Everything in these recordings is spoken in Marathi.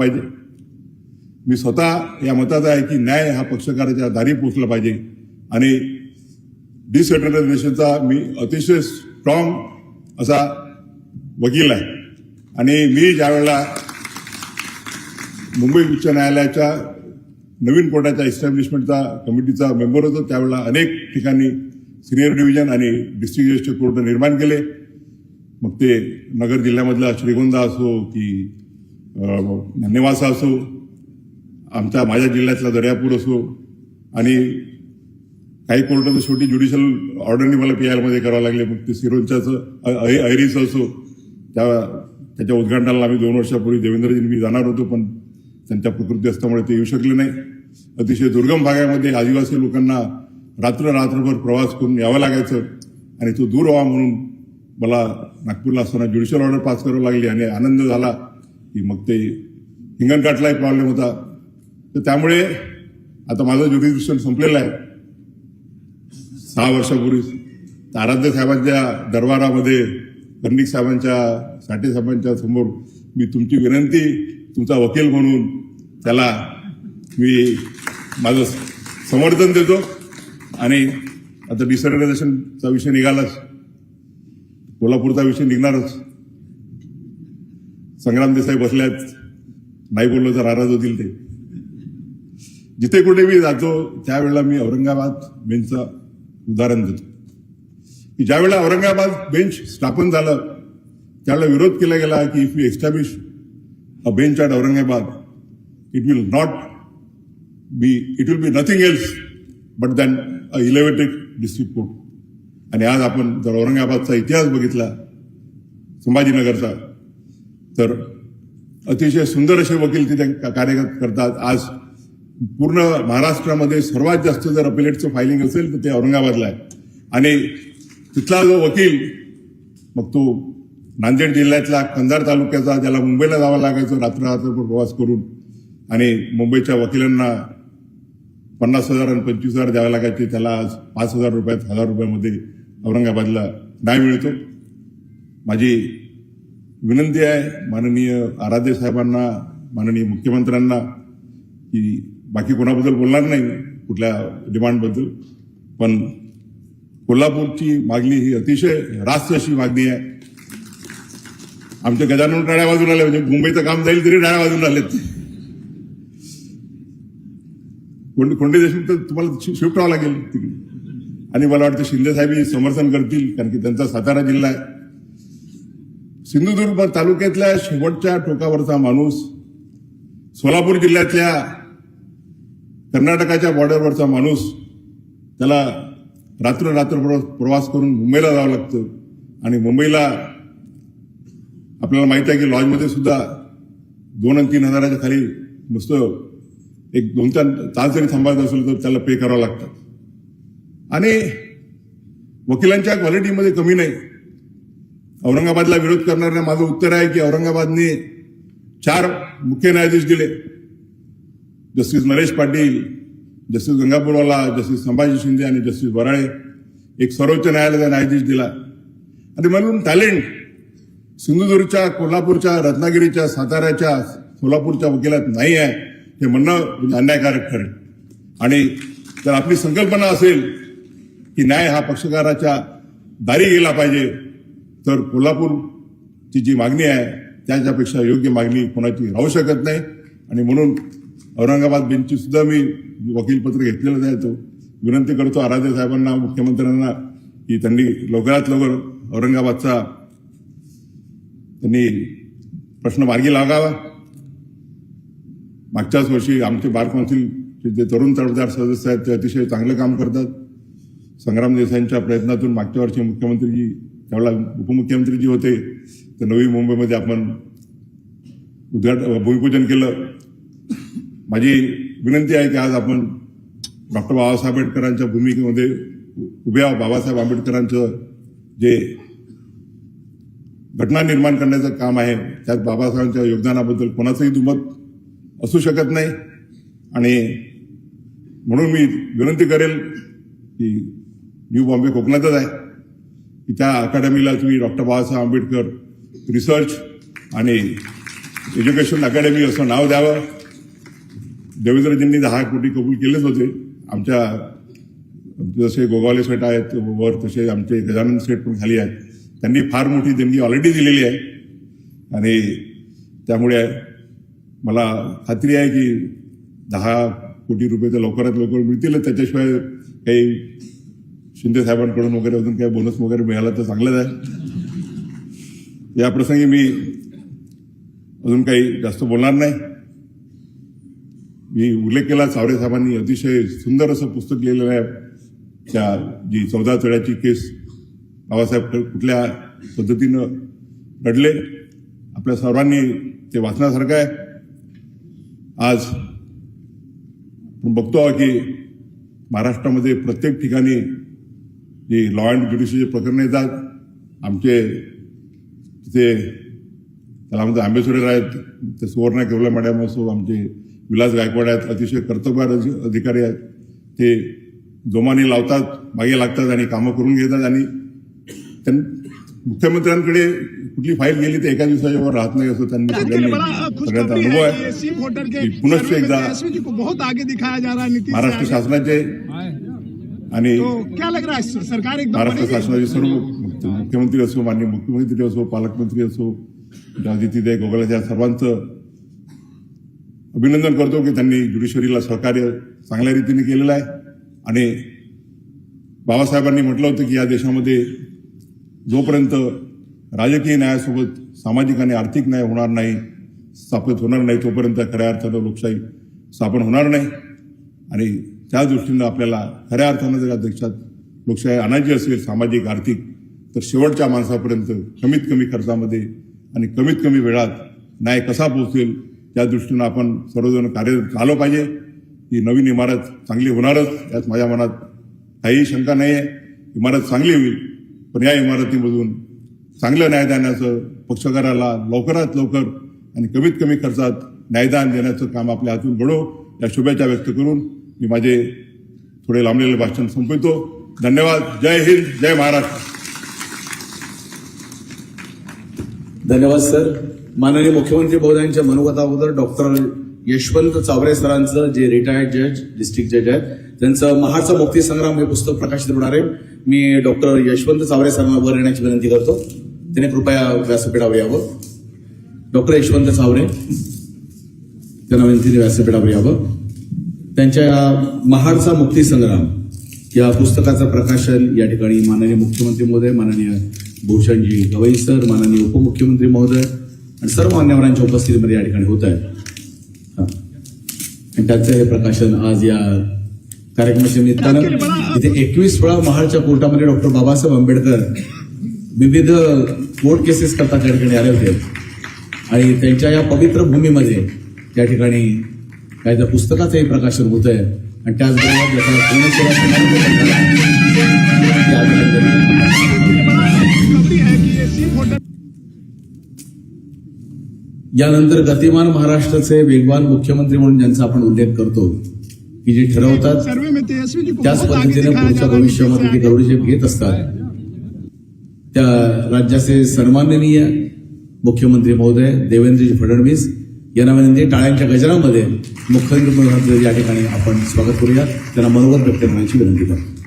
पाहिजे. मी स्वतः या मताचा आहे की न्याय हा पक्षकाराच्या दारी पोचला पाहिजे. आणि डिसेंट्रलायझेशनचा मी अतिशय स्ट्रॉंग असा वकील आहे. आणि मी ज्यावेळेला मुंबई उच्च न्यायालयाच्या नवीन कोर्टाच्या इस्टॅब्लिशमेंटचा कमिटीचा मेंबर होतो त्यावेळेला अनेक ठिकाणी सिनियर डिव्हिजन आणि डिस्ट्रिक्ट जजचे कोर्ट निर्माण केले. मग ते नगर जिल्ह्यामधला श्रीगोंदा असो की नेवासा असो आमच्या माझ्या जिल्ह्यातला दर्यापूर असो आणि काही कोर्टाचं तर शेवटी ज्युडिशियल ऑर्डरने मला पी मध्ये करावं लागले. मग ते सिरोंच्याचं ऐरीचं असो त्या त्याच्या उद्घाटनाला आम्ही दोन वर्षापूर्वी देवेंद्रजी मी जाणार होतो पण त्यांच्या प्रकृती असल्यामुळे ते येऊ शकले नाही. अतिशय दुर्गम भागामध्ये आदिवासी लोकांना रात्र रात्रभर प्रवास करून यावं लागायचं आणि तो दूर व्हावा म्हणून मला नागपूरला असताना ज्युडिशियल ऑर्डर पास करावी लागली आणि आनंद झाला. की मग ते हिंगणघाटलाही प्रॉब्लेम होता. तर त्यामुळे आता माझं ज्युडिशियल संपलेलं आहे. सहा वर्षापूर्वी तर आराध्य साहेबांच्या दरबारामध्ये कर्णिक साहेबांच्या साठे साहेबांच्या समोर मी तुमची विनंती तुमचा वकील म्हणून त्याला मी माझं समर्थन देतो. आणि आता डिसेंट्रलायझेशनचा विषय निघालाच. कोल्हापूरचा विषय निघणारच. संग्राम देसाई बसल्यात. नाही बोललो तर आराज होतील ते. जिथे कुठे मी जातो त्यावेळेला मी औरंगाबाद बेंचचं उदाहरण देतो. की ज्यावेळेला औरंगाबाद बेंच स्थापन झालं त्यावेळेला विरोध केला गेला की if you establish a bench at Aurangabad it will not be it will be nothing else but than a elevated district court आणि आज आपण जर औरंगाबादचा इतिहास बघितला संभाजीनगरचा तर अतिशय सुंदर असे वकील तिथे का- कार्य करतात. आज पूर्ण महाराष्ट्रामध्ये सर्वात जास्त जर अपिलेटचं फायलिंग असेल तर ते औरंगाबादला आहे. आणि तिथला जो वकील मग तो नांदेड जिल्ह्यातला कंधार तालुक्याचा ज्याला मुंबईला जावं लागायचं रात्र रात्रभर प्रवास करून आणि मुंबईच्या वकिलांना पन्नास हजार आणि पंचवीस हजार द्यावे लागायचे त्याला आज पाच हजार रुपयात हजार रुपयामध्ये औरंगाबादला न्याय मिळतो. माझी विनंती आहे माननीय आराध्य साहेबांना माननीय मुख्यमंत्र्यांना की बाकी कोणाबद्दल बोलणार नाही कुठल्या डिमांडबद्दल पण कोल्हापूरची मागणी ही अतिशय रास्त अशी मागणी आहे. आमच्या गजानन डाळ्या बाजून आले म्हणजे मुंबईचं काम जाईल तरी टाळ्या आले आलेत कोण कोंडे देशमुख तर तुम्हाला शि- शिफ्ट व्हावं लागेल तिकडे. आणि मला वाटतं शिंदे साहेब समर्थन करतील कारण की त्यांचा सातारा जिल्हा आहे. सिंधुदुर्ग तालुक्यातल्या शेवटच्या टोकावरचा माणूस सोलापूर जिल्ह्यातल्या कर्नाटकाच्या बॉर्डरवरचा माणूस त्याला रात्र रात्र प्रवास- प्रवास करून मुंबईला जावं लागतं. आणि मुंबईला आपल्याला माहीत आहे की लॉजमध्ये सुद्धा दोन आणि तीन हजाराच्या खाली नुसतं एक दोन चार तास जरी थांबायचं असेल तर त्याला पे करावं लागतं. आणि वकिलांच्या क्वालिटीमध्ये कमी नाही. औरंगाबादला विरोध करणाऱ्या माझं उत्तर आहे की औरंगाबादने चार मुख्य न्यायाधीश दिले. Justice Naresh Patil justice Gangapurwala justice Sambhaji Shinde आणि जस्टिस वराळे एक सर्वोच्च न्यायालयाचा न्यायाधीश दिला. आणि म्हणून टॅलेंट सिंधुदुर्गच्या कोल्हापूरच्या रत्नागिरीच्या साताऱ्याच्या सोलापूरच्या वकिलात नाही आहे. हे म्हणणं म्हणजे अन्यायकारक ठरेल. आणि जर आपली संकल्पना असेल की न्याय हा पक्षकाराच्या दारी गेला पाहिजे तर कोल्हापूरची जी मागणी आहे त्याच्यापेक्षा योग्य मागणी कोणाची राहू शकत नाही. आणि म्हणून औरंगाबाद बेंचची सुद्धा मी वकीलपत्र घेतलेलं आहे तो विनंती करतो आराध्य साहेबांना मुख्यमंत्र्यांना की त्यांनी लवकरात लवकर औरंगाबादचा त्यांनी प्रश्न मार्गी लागावा. मागच्याच वर्षी आमचे बार काउन्सिलचे जे तरुण तडफदार सदस्य आहेत ते अतिशय चांगलं काम करतात. संग्राम देसाईंच्या प्रयत्नातून मागच्या वर्षी मुख्यमंत्रीजी त्यावेळेला उपमुख्यमंत्री जी होते तर नवी मुंबईमध्ये आपण उद्घाट भूमिपूजन केलं. माझी विनंती आहे की आज आपण डॉक्टर बाबासाहेब आंबेडकरांच्या भूमिकेमध्ये उभ्या बाबासाहेब आंबेडकरांचं जे घटना निर्माण करण्याचं काम आहे त्यात बाबासाहेबांच्या योगदानाबद्दल कोणाचंही दुमत असू शकत नाही. आणि म्हणून मी विनंती करेल की न्यू बॉम्बे कोकणातच आहे. की त्या अकादमीला तुम्ही डॉक्टर बाबासाहेब आंबेडकर रिसर्च आणि एज्युकेशन अकॅडमी असं नाव द्यावं. देवेंद्रजींनी दहा कोटी कबूल केलेच होते. आमच्या जसे गोगावले सेट आहेत वर तसे आमचे गजानन सेट पण खाली आहेत. त्यांनी फार मोठी देणगी ऑलरेडी दिलेली आहे. आणि त्यामुळे मला खात्री आहे की दहा कोटी रुपये तर लवकरात लवकर मिळतीलच. त्याच्याशिवाय काही शिंदे साहेबांकडून वगैरे अजून काही बोनस वगैरे मिळाला तर चांगलंच आहे या प्रसंगी मी अजून काही जास्त बोलणार नाही. मी उल्लेख केला चावरे साहेबांनी अतिशय सुंदर असं पुस्तक लिहिलेलं आहे. त्या जी चौदा चढ्याची केस बाबासाहेब कुठल्या पद्धतीनं लढले आपल्या सर्वांनी ते वाचण्यासारखं आहे. आज आपण बघतो की महाराष्ट्रामध्ये प्रत्येक ठिकाणी जी लॉ अँड ज्युडिशरीचे प्रकरणं येतात आमचे तिथे त्याला म्हणतो अँबेसिडर आहेत ते सुवर्णा केवला मॅडम असो आमचे विलास गायकवाड आहेत अतिशय कर्तव्यवान अधि- अधिकारी आहेत ते जोमाने लावतात मागे लागतात आणि कामं करून घेतात आणि त्यां मुख्यमंत्र्यांकडे कुठली फाईल गेली तर एका दिवसाच्या वर राहत नाही असं त्यांनी सगळ्यांचा अनुभव कि आहे के कि पुनश्च एकदा जी को जा से महाराष्ट्र। शासनाचे आणि तो क्या लग रहा सर- सरकार एकदम महाराष्ट्र? शासनाचे सर्व मुख्य- मुख्यमंत्री असो माननीय मुख्यमंत्री असो पालकमंत्री असो अदितीदेव गोगले या सर्वांचं अभिनंदन करतो की त्यांनी ज्युडिशरीला सहकार्य चांगल्या रीतीने केलेलं आहे. आणि बाबासाहेबांनी म्हटलं होतं की या देशामध्ये जोपर्यंत राजकीय न्यायासोबत सामाजिक आणि आर्थिक न्याय होणार नाही स्थापित होणार नाही तोपर्यंत खऱ्या अर्थानं लोकशाही स्थापन होणार नाही. आणि त्या दृष्टीनं आपल्याला खऱ्या अर्थानं जर या देशात लोकशाही आणायची असेल सामाजिक आर्थिक तर शेवटच्या माणसापर्यंत कमीत कमी खर्चामध्ये आणि कमीत कमी वेळात न्याय कसा पोहोचेल त्या दृष्टीनं आपण सर्वजण कार्य झालं पाहिजे. ही नवीन इमारत चांगली होणारच यात माझ्या मनात काहीही शंका नाही आहे इमारत चांगली होईल पण या इमारतीमधून चांगलं न्यायदानाचं पक्षकाराला लवकरात लवकर आणि कमीत कमी खर्चात न्यायदान देण्याचं काम आपल्या हातून घडो. या शुभेच्छा व्यक्त करून मी माझे थोडे लांबलेले भाषण संपवितो. धन्यवाद. जय हिंद जय महाराष्ट्र. धन्यवाद सर. माननीय मुख्यमंत्री महोदयांच्या मनोगताबद्दल डॉक्टर यशवंत चावरे सरांचं जे रिटायर्ड जज डिस्ट्रिक्ट जज आहेत त्यांचं महाचा मुक्ती संग्राम हे पुस्तक प्रकाशित होणार आहे. मी डॉक्टर यशवंत चावरे सरांना वर येण्याची विनंती करतो. त्याने कृपया व्यासपीठावर यावं. डॉक्टर यशवंत चावरे त्यांना विनंती व्यासपीठावर यावं. त्यांच्या या महाडचा मुक्ती संग्राम या पुस्तकाचं प्रकाशन या ठिकाणी माननीय मुख्यमंत्री महोदय माननीय भूषणजी गवई सर माननीय उपमुख्यमंत्री महोदय आणि सर्व मान्यवरांच्या उपस्थितीमध्ये या ठिकाणी होत आहे. आणि त्यांचं हे प्रकाशन आज या कार्यक्रमाच्या निमित्तानं इथे एकवीस वेळा महाडच्या कोर्टामध्ये डॉक्टर बाबासाहेब आंबेडकर विविध कोर्ट केसेस करता त्या ठिकाणी आले होते आणि त्यांच्या या पवित्र भूमीमध्ये त्या ठिकाणी काय त्या पुस्तकाचंही प्रकाशन होत आहे आणि त्याचबरोबर ज्याचा कोणेश्वरा यानंतर गतिमान महाराष्ट्राचे वेगवान मुख्यमंत्री म्हणून ज्यांचा आपण उल्लेख करतो की जे ठरवतात त्याच पद्धतीने पुढच्या भविष्यामध्ये ते गौरवशेप घेत असतात त्या राज्याचे सन्माननीय मुख्यमंत्री महोदय देवेंद्रजी फडणवीस यांना म्हणजे टाळ्यांच्या गजरामध्ये मुख्यमंत्री महोदयांचं या ठिकाणी आपण स्वागत करूया. त्यांना मनोगत व्यक्त करण्याची विनंती करतो.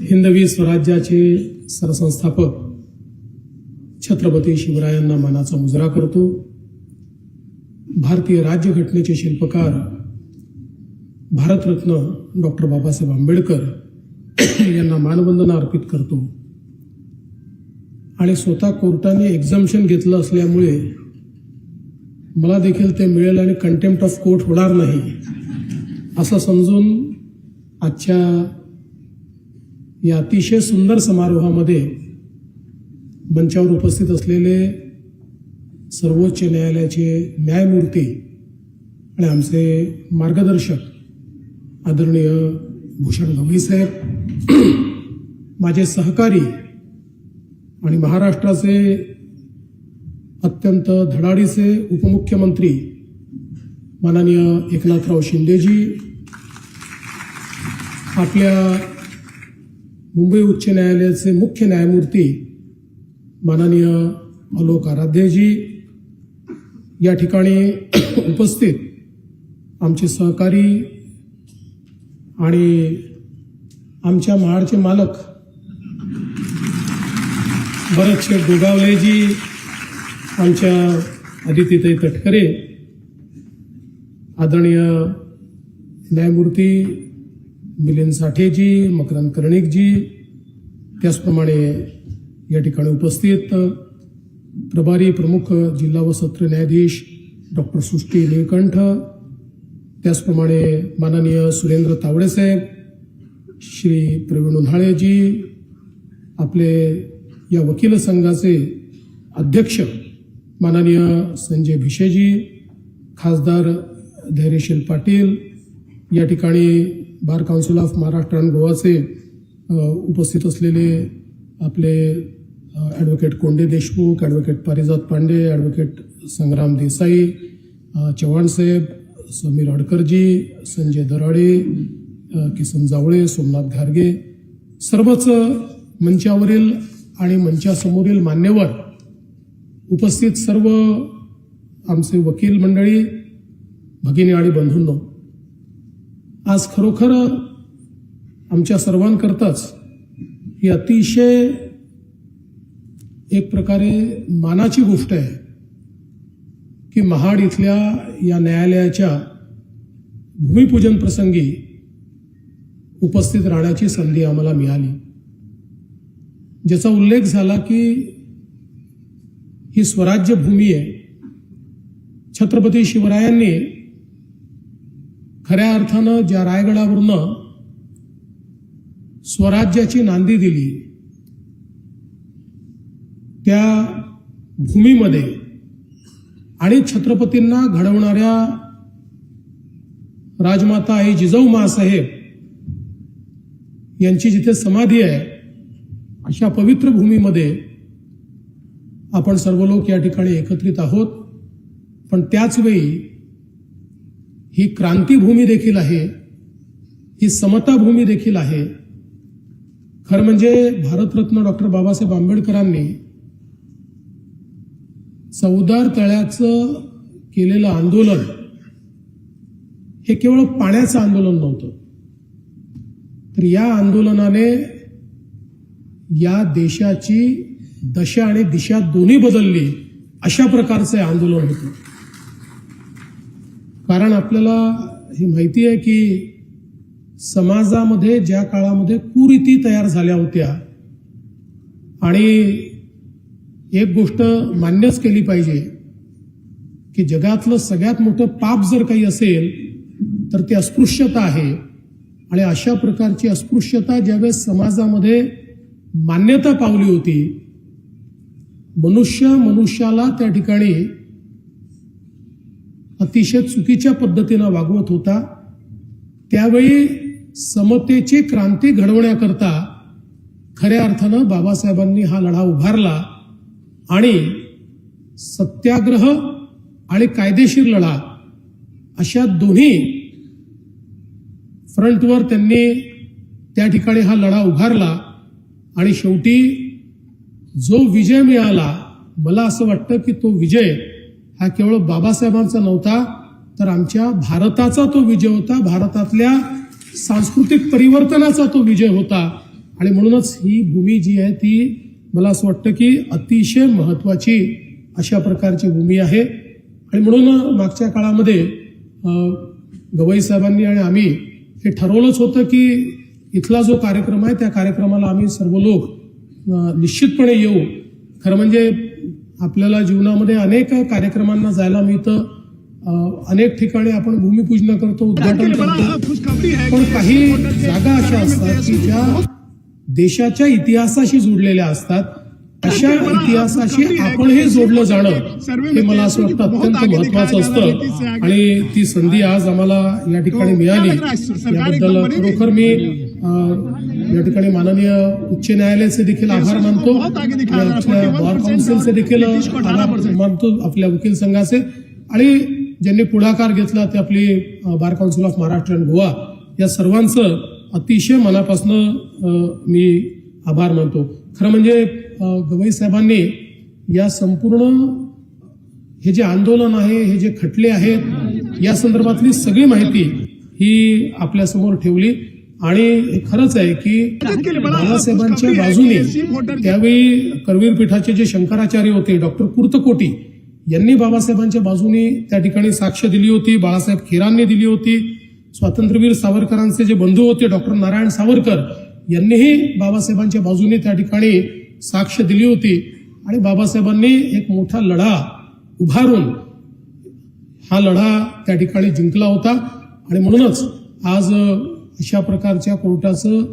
हिंदवी स्वराज्याचे सरसंस्थापक छत्रपती शिवरायांना मानाचा मुजरा करतो. भारतीय राज्यघटनेचे शिल्पकार भारतरत्न डॉक्टर बाबासाहेब आंबेडकर यांना मानवंदना अर्पित करतो. आणि स्वतः कोर्टाने एक्झम्पशन घेतलं असल्यामुळे मला देखील ते मिळेल आणि कंटेम्प्ट ऑफ कोर्ट होणार नाही असं समजून आजच्या या अतिशय सुंदर समारोहामध्ये मंचावर उपस्थित असलेले सर्वोच्च न्यायालयाचे न्यायमूर्ती आणि आमचे मार्गदर्शक आदरणीय भूषण गवई साहेब माझे सहकारी आणि महाराष्ट्राचे अत्यंत धडाडीचे उपमुख्यमंत्री माननीय एकनाथराव शिंदेजी आपल्या मुंबई उच्च न्यायालयाचे मुख्य न्यायमूर्ती माननीय अलोक आराध्यजी या ठिकाणी उपस्थित आमचे सहकारी आणि आमच्या महाडचे मालक भरतशेठ गोगावलेजी आमच्या आदितीताई तटकरे आदरणीय न्यायमूर्ती मिलिंद साठेजी मकरंद कर्णिकजी त्याचप्रमाणे या ठिकाणी उपस्थित प्रभारी प्रमुख जिल्हा व सत्र न्यायाधीश डॉक्टर सृष्टी निळकंठ त्याचप्रमाणे माननीय सुरेंद्र तावडेसाहेब श्री प्रवीण उन्हाळेजी आपले या वकील संघाचे अध्यक्ष माननीय संजय भिशेजी खासदार धैर्यशील पाटील या ठिकाणी bar council of Maharashtra and गोवाचे उपस्थित असलेले आपले advocate Konde Deshmukh advocate Parijat Pande advocate Sangram Desai चव्हाणसाहेब Sameer अडकरजी संजय दराडे किसन जावळे सोमनाथ घारगे सर्वच मंचावरील आणि मंचासमोरील मान्यवर उपस्थित सर्व आमचे वकील मंडळी भगिनी आणि बंधूंनो आज खरोखर आमच्या सर्वांकरताच ही अतिशय एक प्रकारे मानाची गोष्ट आहे की महाड इथल्या या न्यायालयाच्या भूमिपूजन प्रसंगी उपस्थित राहण्याची संधी आम्हाला मिळाली. ज्याचा उल्लेख झाला की ही स्वराज्य भूमी आहे. छत्रपती शिवरायांनी खऱ्या अर्थानं ज्या रायगडावरनं स्वराज्याची नांदी दिली. त्या भूमीमध्ये आणि छत्रपतींना घडवणाऱ्या राजमाता आई जिजाऊ मासाहेब यांची जिथे समाधी आहे अशा पवित्र भूमीमध्ये आपण सर्व लोक या ठिकाणी एकत्रित आहोत. पण त्याच वेळी ही क्रांतीभूमी देखील आहे ही समता भूमी देखील आहे. खरं म्हणजे भारतरत्न डॉक्टर बाबासाहेब आंबेडकरांनी चौदार तळ्याचं केलेलं आंदोलन हे केवळ पाण्याचं आंदोलन नव्हतं. तर या आंदोलनाने या देशाची दशा आणि दिशा दोन्ही बदलली अशा प्रकारचं आंदोलन होतं. कारण आपल्याला ही माहिती आहे की समाजामध्ये ज्या काळामध्ये कुरीती तयार झाल्या होत्या आणि एक गोष्ट मान्यच केली पाहिजे की जगातलं सगळ्यात मोठं पाप जर काही असेल तर ती अस्पृश्यता आहे. आणि अशा प्रकारची अस्पृश्यता ज्यावेळेस समाजामध्ये मान्यता पावली होती मनुष्य मनुष्याला त्या ठिकाणी अतिशय चुकीच्या पद्धतीनं वागवत होता. त्यावेळी समतेची क्रांती घडवण्याकरता खऱ्या अर्थानं बाबासाहेबांनी हा लढा उभारला आणि सत्याग्रह आणि कायदेशीर लढा अशा दोन्ही फ्रंटवर त्यांनी त्या ठिकाणी हा लढा उभारला. आणि शेवटी जो विजय मिळाला मला असं वाटतं की तो विजय हा केवळ बाबासाहेबांचा नव्हता तर आमच्या भारताचा तो विजय होता. भारतातल्या सांस्कृतिक परिवर्तनाचा तो विजय होता. आणि म्हणूनच ही भूमी जी आहे ती मला असं वाटतं की अतिशय महत्वाची अशा प्रकारची भूमी आहे. आणि म्हणून मागच्या काळामध्ये गवई साहेबांनी आणि आम्ही हे ठरवलंच होतं की इथला जो कार्यक्रम आहे त्या कार्यक्रमाला आम्ही सर्व लोक निश्चितपणे येऊ. खरं म्हणजे आपल्याला जीवनामध्ये अनेक कार्यक्रमांना जायला मिळतं. अनेक ठिकाणी आपण भूमिपूजन करतो उद्घाटन करतो. है पण काही जागा अशा असतात की ज्या देशाच्या इतिहासाशी जुडलेल्या असतात. अशा इतिहासाशी आपणही जोडलं जाणं हे मला असं वाटतं अत्यंत महत्वाचं असतं. आणि ती संधी आज आम्हाला या ठिकाणी मिळाली. याबद्दल खरोखर मी या ठिकाणी माननीय उच्च न्यायालयाचे देखील आभार मानतो. बहुत आगे दिखाया जा रहा है, आपल्या 41% बार काउन्सिलचे देखील नीतीश को 18% आभार मानतो आपल्या वकील संघाचे. आणि ज्यांनी पुढाकार घेतला ते आपली bar council of Maharashtra and Goa या सर्वांचं अतिशय मनापासून मी आभार मानतो. खरं म्हणजे गवई साहेबांनी या संपूर्ण हे जे आंदोलन आहे हे जे खटले आहेत या संदर्भातली सगळी माहिती ही आपल्यासमोर ठेवली. आणि हे खरंच आहे की बाळासाहेबांच्या बाजूने त्यावेळी करवीर पीठाचे जे शंकराचार्य होते डॉक्टर कुर्तकोटी यांनी बाबासाहेबांच्या बाजूने त्या ठिकाणी साक्ष दिली होती बाळासाहेब खेरांनी दिली होती. स्वातंत्र्यवीर सावरकरांचे जे बंधू होते डॉक्टर नारायण सावरकर यांनीही बाबासाहेबांच्या बाजूने त्या ठिकाणी साक्ष दिली होती. आणि बाबासाहेबांनी एक मोठा लढा उभारून हा लढा त्या ठिकाणी जिंकला होता. आणि म्हणूनच आज अशा प्रकारच्या कोर्टाचं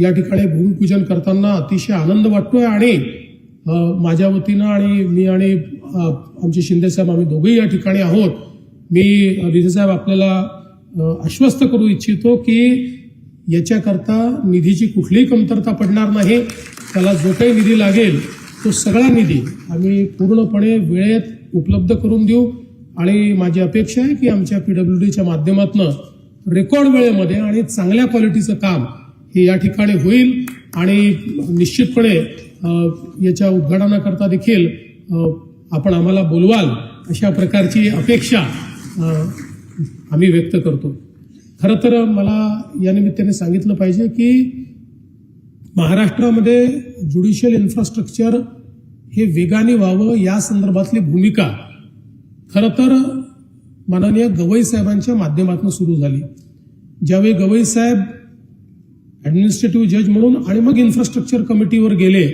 या ठिकाणी भूमिपूजन करताना अतिशय आनंद वाटतोय. आणि माझ्या वतीनं आणि मी आणि आमचे शिंदे साहेब आम्ही दोघेही या ठिकाणी आहोत. मी साहेब आपल्याला आश्वस्त करू इच्छितो की याच्याकरता निधीची कुठलीही कमतरता पडणार नाही. त्याला जो काही निधी लागेल तो सगळा निधी आम्ही पूर्णपणे वेळेत उपलब्ध करून देऊ. आणि माझी अपेक्षा आहे की आमच्या पीडब्ल्यू डीच्या माध्यमातून रेकॉर्ड वेळेमध्ये आणि चांगल्या क्वालिटीचं काम हे या ठिकाणी होईल. आणि निश्चितपणे याच्या उद्घाटनाकरता देखील आपण आम्हाला बोलवाल अशा प्रकारची अपेक्षा आम्ही व्यक्त करतो. खरं तर मला या निमित्ताने सांगितलं पाहिजे की महाराष्ट्रामध्ये ज्युडिशियल इन्फ्रास्ट्रक्चर हे वेगाने व्हावं या संदर्भातली भूमिका खरं तर माननीय गवई साहेबांच्या माध्यमातून सुरू झाली. ज्यावेळी गवई साहेब ॲडमिनिस्ट्रेटिव्ह जज म्हणून आणि मग इन्फ्रास्ट्रक्चर कमिटीवर गेले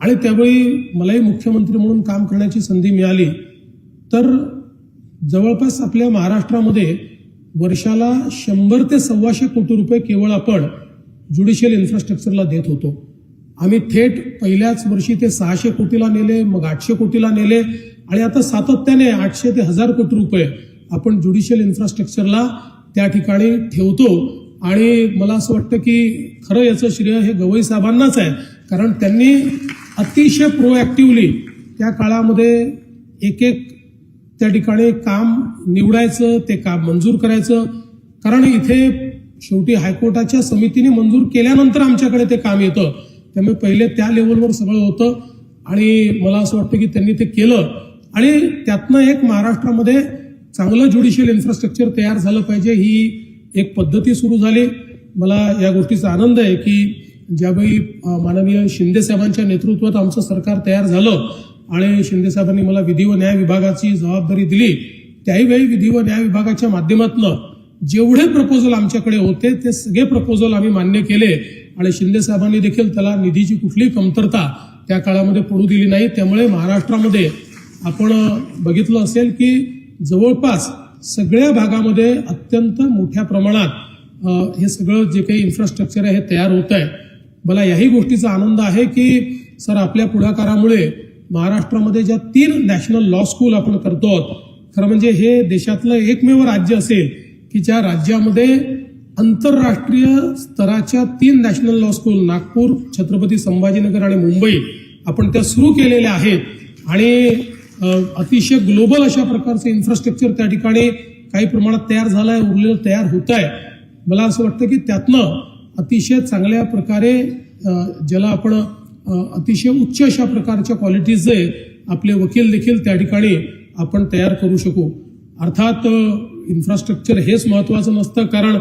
आणि त्यावेळी मलाही मुख्यमंत्री म्हणून काम करण्याची संधी मिळाली. तर जवळपास आपल्या महाराष्ट्रामध्ये वर्षाला शंभर ते सव्वाशे कोटी रुपये केवळ आपण ज्युडिशियल इन्फ्रास्ट्रक्चरला देत होतो. आम्ही थेट पहिल्याच वर्षी ते सहाशे कोटीला नेले मग आठशे कोटीला नेले आणि आता सातत्याने आठशे ते हजार कोटी रुपये आपण ज्युडिशियल इन्फ्रास्ट्रक्चरला त्या ठिकाणी ठेवतो. आणि मला असं वाटतं की खरं याचं श्रेय हे गवई साहेबांनाच आहे. कारण त्यांनी अतिशय प्रोॲक्टिव्हली त्या काळामध्ये एक एक त्या ठिकाणी काम निवडायचं ते काम मंजूर करायचं. कारण इथे शेवटी हायकोर्टाच्या समितीने मंजूर केल्यानंतर आमच्याकडे ते काम येतं. त्यामुळे पहिले त्या लेवलवर सगळं होतं आणि मला असं वाटतं की त्यांनी ते केलं. आणि त्यातनं एक महाराष्ट्रामध्ये चांगलं ज्युडिशियल इन्फ्रास्ट्रक्चर तयार झालं पाहिजे. ही एक पद्धती सुरू झाली. मला या गोष्टीचा आनंद आहे की ज्यावेळी माननीय शिंदे साहेबांच्या नेतृत्वात आमचं सरकार तयार झालं आणि शिंदे साहेबांनी मला विधी व न्याय विभागाची जबाबदारी दिली त्याही वेळी विधी व न्याय विभागाच्या माध्यमातून जेवढे प्रपोजल आमच्याकडे होते ते सगळे प्रपोजल आम्ही मान्य केले आणि शिंदे साहेबांनी देखील त्याला निधीची कुठलीही कमतरता त्या काळामध्ये पडू दिली नाही. त्यामुळे महाराष्ट्रामध्ये आपण बघितलं असेल की जवळपास सगळ्या भागामध्ये अत्यंत मोठ्या प्रमाणात हे सगळं जे काही इन्फ्रास्ट्रक्चर आहे हे तयार होत आहे मला याही गोष्टीचा आनंद आहे की सर आपल्या पुढाकारामुळे महाराष्ट्रामध्ये ज्या तीन नॅशनल लॉ स्कूल आपण करतो आहोत खरं म्हणजे हे देशातलं एकमेव राज्य असेल की ज्या राज्यामध्ये आंतरराष्ट्रीय स्तराच्या तीन national law school Nagpur Chhatrapati Sambhajinagar आणि मुंबई आपण त्या सुरू केलेल्या आहेत. आणि अतिशय ग्लोबल अशा प्रकारचं इन्फ्रास्ट्रक्चर त्या ठिकाणी काही प्रमाणात तयार झालं आहे उरलेलं तयार होत आहे मला असं वाटतं की त्यातनं अतिशय चांगल्या प्रकारे ज्याला आपण अतिशय उच्च अशा प्रकारच्या क्वालिटीचे आपले वकील देखील त्या ठिकाणी आपण तयार करू शकू. अर्थात इन्फ्रास्ट्रक्चर हेच महत्वाचं नसतं कारण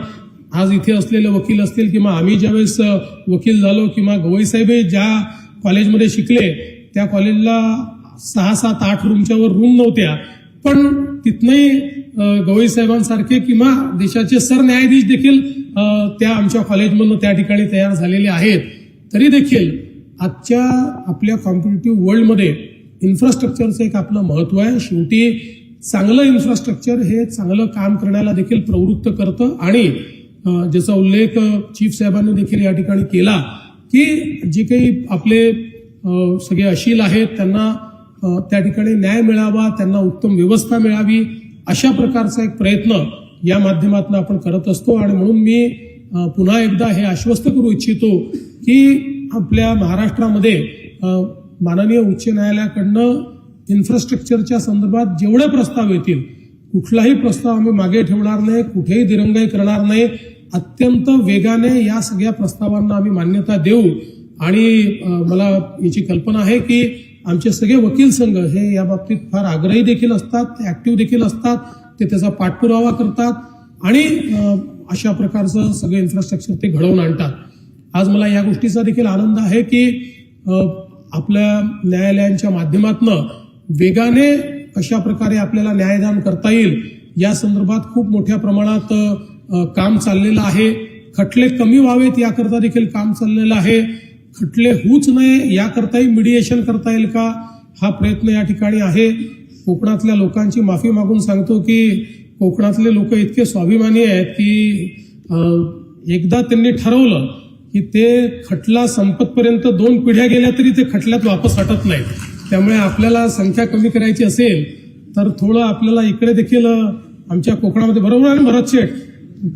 आज इथे असलेले वकील असतील किंवा आम्ही ज्यावेळेस वकील झालो किंवा गवई साहेब ज्या कॉलेजमध्ये शिकले त्या कॉलेजला सहा सात आठ रूमच्यावर रूम नव्हत्या पण तिथनंही गवई साहेबांसारखे किंवा देशाचे सरन्यायाधीश देखील त्या आमच्या कॉलेजमधनं त्या ठिकाणी तयार झालेले आहेत. तरी देखील आजच्या आपल्या कॉम्पिटेटिव्ह वर्ल्डमध्ये इन्फ्रास्ट्रक्चरचं एक आपलं महत्त्व आहे. शेवटी चांगलं इन्फ्रास्ट्रक्चर हे चांगलं काम करण्याला देखील प्रवृत्त करतं आणि ज्याचा उल्लेख चीफ साहेबांनी देखील या ठिकाणी केला की जे काही आपले सगळे अशील आहेत त्यांना त्या ठिकाणी न्याय मिळावा त्यांना उत्तम व्यवस्था मिळावी अशा प्रकारचा एक प्रयत्न या माध्यमातून आपण करत असतो. आणि म्हणून मी पुन्हा एकदा हे आश्वस्त करू इच्छितो की आपल्या महाराष्ट्रामध्ये माननीय उच्च न्यायालयाकडनं इन्फ्रास्ट्रक्चरच्या संदर्भात जेवढे प्रस्ताव येतील कुठलाही प्रस्ताव आम्ही मागे ठेवणार नाही कुठेही दिरंगाई करणार नाही अत्यंत वेगाने या सगळ्या प्रस्तावांना आम्ही मान्यता देऊ. आणि मला याची कल्पना आहे की आमचे सगळे वकील संघ हे या बाबतीत फार आग्रही देखील असतात ते ॲक्टिव्ह देखील असतात ते त्याचा पाठपुरावा करतात आणि अशा प्रकारचं सगळं इन्फ्रास्ट्रक्चर ते घडवून आणतात. आज मला या गोष्टीचा देखील आनंद आहे की आपल्या न्यायालयांच्या माध्यमातनं वेगाने कशा प्रकारे आपल्याला न्यायदान करता येईल या संदर्भात खूप मोठ्या प्रमाणात काम चाललेलं आहे. खटले कमी व्हावेत याकरता देखील काम चाललेलं आहे. खटले होऊच नये याकरताही मिडिएशन करता येईल का? हा प्रयत्न या ठिकाणी आहे. कोकणातल्या लोकांची माफी मागून सांगतो की कोकणातले लोक इतके स्वाभिमानी आहेत की एकदा त्यांनी ठरवलं की ते खटला संपतपर्यंत दोन पिढ्या गेल्या तरी ते खटल्यात वापस हटत नाही त्यामुळे आपल्याला संख्या कमी करायची असेल तर थोडं आपल्याला इकडे देखील आमच्या कोकणामध्ये बरोबर आणि ना भरत शेठ?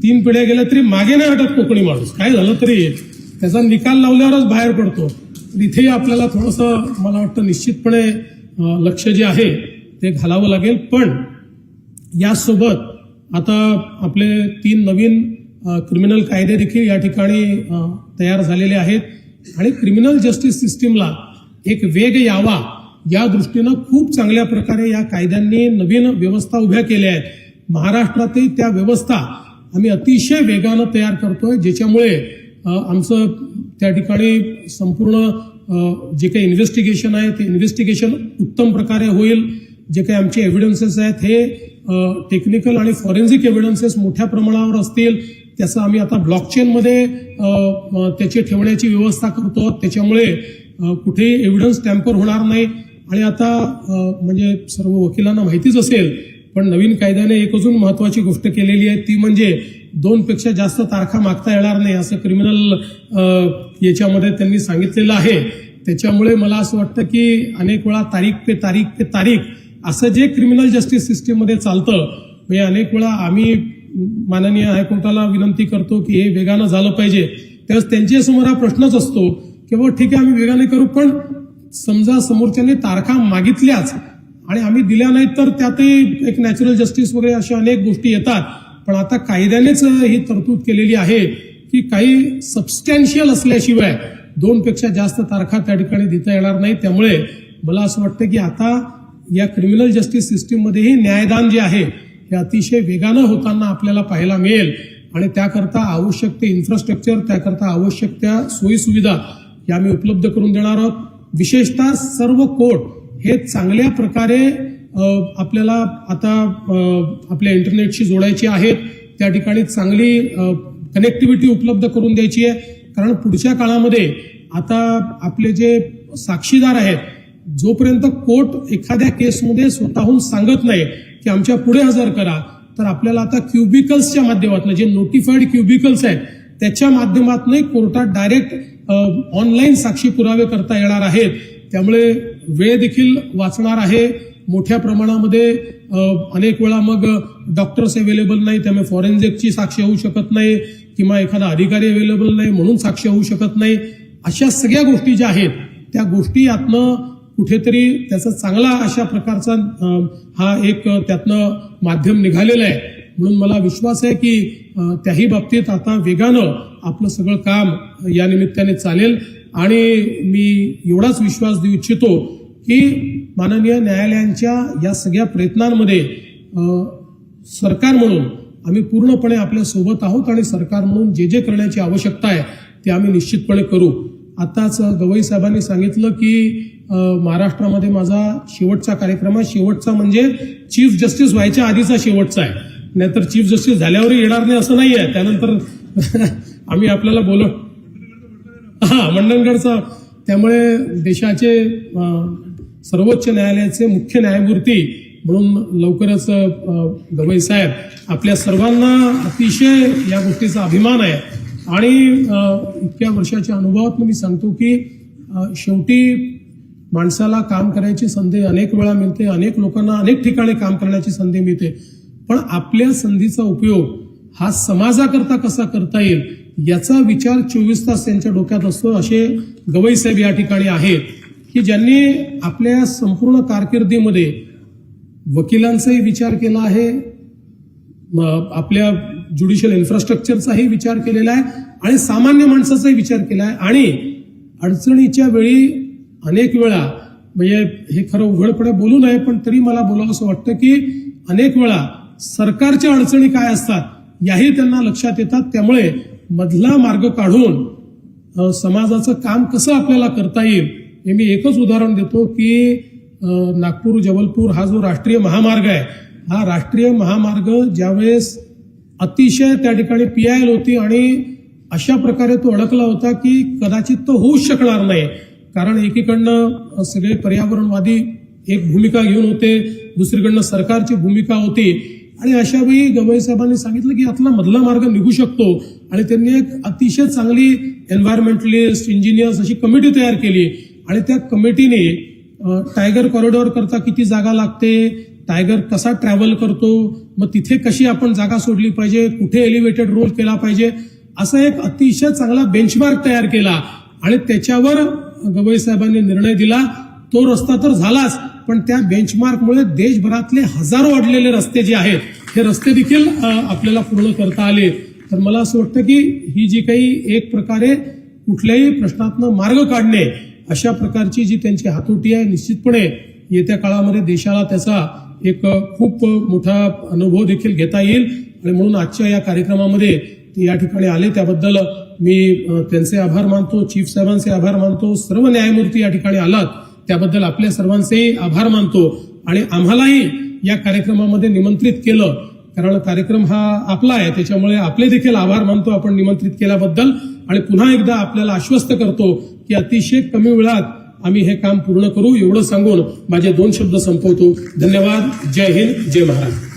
तीन पिढ्या गेल्या तरी मागे नाही हटत कोकणी माणूस. काय झालं तरी? त्याचा निकाल लावल्यावरच बाहेर पडतो. इथेही आपल्याला थोडंसं मला वाटतं निश्चितपणे लक्ष जे आहे ते घालावं लागेल. पण यासोबत आता आपले तीन नवीन क्रिमिनल कायदे देखील या ठिकाणी तयार झालेले आहेत. आणि क्रिमिनल जस्टिस सिस्टीमला एक वेग यावा या दृष्टीनं खूप चांगल्या प्रकारे या कायद्यांनी नवीन व्यवस्था उभ्या केल्या आहेत. महाराष्ट्रातही त्या व्यवस्था आम्ही अतिशय वेगानं तयार करतोय ज्याच्यामुळे आमचं त्या ठिकाणी संपूर्ण जे काही इन्व्हेस्टिगेशन आहे ते इन्व्हेस्टिगेशन उत्तम प्रकारे होईल. जे काही आमचे एव्हिडन्सेस आहेत हे टेक्निकल आणि फॉरेन्सिक एव्हिडन्सेस मोठ्या प्रमाणावर असतील. त्याचं आम्ही आता ब्लॉकचेनमध्ये त्याचे त्याची ठेवण्याची व्यवस्था करतो त्याच्यामुळे कुठेही एव्हिडन्स टॅम्पर होणार नाही. आणि आता म्हणजे सर्व वकिलांना माहितीच असेल पण नवीन कायद्याने एक अजून महत्वाची गोष्ट केलेली आहे ती म्हणजे दोनपेक्षा जास्त तारखा मागता येणार नाही असं क्रिमिनल याच्यामध्ये त्यांनी सांगितलेलं आहे. त्याच्यामुळे मला असं वाटतं की अनेक वेळा तारीख पे तारीख पे तारीख असं जे क्रिमिनल जस्टिस सिस्टीममध्ये चालतं म्हणजे अनेक वेळा आम्ही माननीय हायकोर्टाला विनंती करतो की हे वेगानं झालं पाहिजे. त्यावेळेस त्यांच्यासमोर हा प्रश्नच असतो की बाबा ठीक आहे आम्ही वेगाने करू पण समजा समोरच्याने तारखा मागितल्याच आणि आम्ही दिल्या नाहीत तर त्यातही एक नॅचरल जस्टिस वगैरे अशा अनेक गोष्टी येतात. पण आता कायद्यानेच ही तरतूद केलेली आहे की काही सबस्टॅन्शियल असल्याशिवाय दोनपेक्षा जास्त तारखा त्या ठिकाणी देता येणार नाही. त्यामुळे मला असं वाटतं की आता या क्रिमिनल जस्टिस सिस्टीममध्येही न्यायदान जे आहे हे अतिशय वेगानं होताना आपल्याला पाहायला मिळेल. आणि त्याकरता आवश्यक ते इन्फ्रास्ट्रक्चर त्याकरता आवश्यक त्या सोयीसुविधा या आम्ही उपलब्ध करून देणार आहोत. विशेषतः सर्व कोर्ट हे चांगल्या प्रकारे आपल्याला आता आपल्या इंटरनेटशी जोडायचे आहेत. त्या ठिकाणी चांगली कनेक्टिव्हिटी उपलब्ध करून द्यायची आहे. कारण पुढच्या काळामध्ये आता आपले जे साक्षीदार आहेत जोपर्यंत कोर्ट एखाद्या केसमध्ये स्वतःहून सांगत नाही की आमच्या पुढे हजर करा तर आपल्याला आता क्युबिकल्सच्या माध्यमातून जे नोटिफाईड क्युबिकल्स आहेत त्याच्या माध्यमातून कोर्टात डायरेक्ट ऑनलाईन साक्षी पुरावे करता येणार आहेत. त्यामुळे वेळ देखील वाचणार आहे. मोठ्या प्रमाणामध्ये अनेक वेळा मग डॉक्टर्स अवेलेबल नाही त्यामुळे फॉरेन्सिकची साक्ष होऊ शकत नाही किंवा एखादा अधिकारी अवेलेबल नाही म्हणून साक्ष होऊ शकत नाही. अशा सगळ्या गोष्टी ज्या आहेत त्या गोष्टी यातनं कुठेतरी त्याचा चांगला अशा प्रकारचा हा एक त्यातनं माध्यम निघालेलं आहे. म्हणून मला विश्वास आहे की त्याही बाबतीत आता वेगानं आपलं सगळं काम या निमित्ताने चालेल. आणि मी एवढाच विश्वास देऊ इच्छितो की माननीय न्यायालयांच्या या सगळ्या प्रयत्नांमध्ये सरकार म्हणून आम्ही पूर्णपणे आपल्यासोबत आहोत आणि सरकार म्हणून जे जे करण्याची आवश्यकता आहे ते आम्ही निश्चितपणे करू. आताच गवई साहेबांनी सांगितलं की महाराष्ट्रामध्ये माझा शेवटचा कार्यक्रम आहे. शेवटचा म्हणजे चीफ जस्टिस व्हायच्या आधीचा शेवटचा आहे. नाहीतर चीफ जस्टिस झाल्यावरही येणार नाही असं नाही आहे त्यानंतर आम्ही आपल्याला बोलव हा मंडणगडचा. त्यामुळे देशाचे सर्वोच्च न्यायालयाचे मुख्य न्यायमूर्ती म्हणून लवकरच गवई साहेब आपल्या सर्वांना अतिशय या गोष्टीचा अभिमान आहे. आणि इतक्या वर्षाच्या अनुभवात मी सांगतो की शेवटी माणसाला काम करायची संधी अनेक वेळा मिळते अनेक लोकांना अनेक ठिकाणी काम करण्याची संधी मिळते. पण आपल्या संधीचा उपयोग हा समाजाकरता कसा करता येईल याचा विचार चोवीस तास त्यांच्या डोक्यात असतो. असे गवई साहेब या ठिकाणी आहेत की ज्यांनी आपल्या संपूर्ण कारकिर्दीमध्ये वकिलांचाही विचार केला आहे आपल्या ज्युडिशियल इन्फ्रास्ट्रक्चरचाही विचार केलेला आहे आणि सामान्य माणसाचाही विचार केला आहे. आणि अडचणीच्या वेळी अनेक वेळा म्हणजे हे खरं उघडपणे बोलू नये पण तरी मला बोलावं असं वाटतं की अनेक वेळा सरकारच्या अडचणी काय असतात याही त्यांना लक्षात येतात. त्यामुळे मधला मार्ग काढून समाजाचं काम कसं आपल्याला करता येईल हे मी एकच उदाहरण देतो की नागपूर जबलपूर हा जो राष्ट्रीय महामार्ग आहे हा राष्ट्रीय महामार्ग ज्यावेळेस अतिशय त्या ठिकाणी पीआयएल होती आणि अशा प्रकारे तो अडकला होता की कदाचित तो होऊच शकणार नाही. कारण एकीकडनं सगळे पर्यावरणवादी एक भूमिका घेऊन होते दुसरीकडनं सरकारची भूमिका होती. आणि अशा वेळी गवई साहेबांनी सांगितलं की यातला मधला मार्ग निघू शकतो. आणि त्यांनी एक अतिशय चांगली एन्व्हायरमेंटलिस्ट इंजिनियर्स अशी कमिटी तयार केली. आणि त्या कमिटीने टायगर कॉरिडॉर करता किती जागा लागते टायगर कसा ट्रॅव्हल करतो मग तिथे कशी आपण जागा सोडली पाहिजे कुठे एलिव्हेटेड रोल केला पाहिजे असा एक अतिशय चांगला बेंचमार्क तयार केला. आणि त्याच्यावर गवई साहेबांनी निर्णय दिला. तो रस्ता तर झालाच पण त्या बेंचमार्कमुळे देशभरातले हजारो अडलेले रस्ते जे आहेत हे रस्ते देखील आपल्याला पूर्ण करता आले. तर मला असं वाटतं की ही जी काही एक प्रकारे कुठल्याही प्रश्नातनं मार्ग काढणे अशा प्रकारची जी त्यांची हातोटी आहे निश्चितपणे येत्या काळामध्ये देशाला त्याचा एक खूप मोठा अनुभव देखील घेता येईल. आणि म्हणून आजच्या या कार्यक्रमामध्ये ते या ठिकाणी आले. त्याबद्दल मी त्यांचे आभार मानतो. चीफ साहेबांचे आभार मानतो. सर्व न्यायमूर्ती या ठिकाणी आलात. त्याबद्दल आपल्या सर्वांचेही आभार मानतो. आणि आम्हालाही या कार्यक्रमामध्ये निमंत्रित केलं. कारण कार्यक्रम हा आपला आहे. त्याच्यामुळे आपले देखील आभार मानतो आपण निमंत्रित केल्याबद्दल. आणि पुन्हा एकदा आपल्याला आश्वस्त करतो की अतिशय कमी वेळात आम्ही हे काम पूर्ण करू. एवढं सांगून माझे दोन शब्द संपवतो. धन्यवाद. जय हिंद. जय महाराष्ट्र.